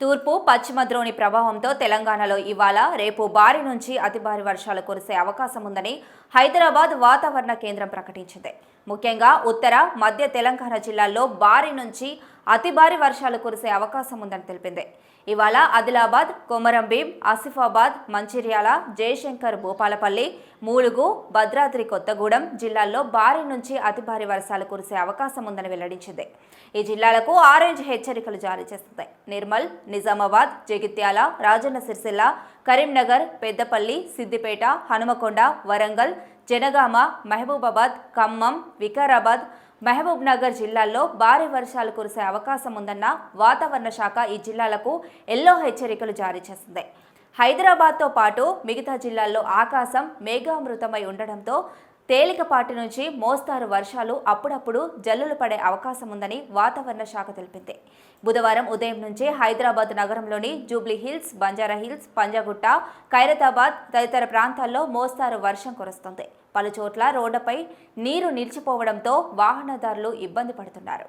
తూర్పు పశ్చిమ ద్రోణి ప్రభావంతో తెలంగాణలో ఇవాళ రేపు భారీ నుంచి అతి భారీ వర్షాలు కురిసే అవకాశం ఉందని హైదరాబాద్ వాతావరణ కేంద్రం ప్రకటించింది. ముఖ్యంగా ఉత్తర మధ్య తెలంగాణ జిల్లాల్లో భారీ నుంచి అతి భారీ వర్షాలు కురిసే అవకాశం ఉందని తెలిపింది. ఇవాళ ఆదిలాబాద్ కొమరంభీం ఆసిఫాబాద్ మంచిర్యాల జయశంకర్ భూపాలపల్లి మూలుగు భద్రాద్రి కొత్తగూడెం జిల్లాల్లో భారీ నుంచి అతి భారీ వర్షాలు కురిసే అవకాశం ఉందని వెల్లడించింది. ఈ జిల్లాలకు ఆరెంజ్ హెచ్చరికలు జారీ చేస్తుంది నిర్మల్ నిజామాబాద్ జగిత్యాల రాజన్న సిరిసిల్ల కరీంనగర్ పెద్దపల్లి సిద్దిపేట హనుమకొండ వరంగల్ జనగామ మహబూబాబాద్ ఖమ్మం వికారాబాద్ మహబూబ్ నగర్ జిల్లాల్లో భారీ వర్షాలు కురిసే అవకాశం ఉందన్న వాతావరణ శాఖ ఈ జిల్లాలకు ఎల్లో హెచ్చరికలు జారీ చేసింది. హైదరాబాద్తో పాటు మిగతా జిల్లాల్లో ఆకాశం మేఘామృతమై ఉండడంతో తేలికపాటి నుంచి మోస్తారు వర్షాలు అప్పుడప్పుడు జల్లులు పడే అవకాశం ఉందని వాతావరణ శాఖ తెలిపింది. బుధవారం ఉదయం నుంచి హైదరాబాద్ నగరంలోని Jubilee Hills Banjara Hills Panjagutta Khairatabad తదితర ప్రాంతాల్లో మోస్తారు వర్షం కురుస్తుంది. పలుచోట్ల రోడ్లపై రోడ్డుపై నీరు నిలిచిపోవడంతో వాహనదారులు ఇబ్బంది పడుతున్నారు.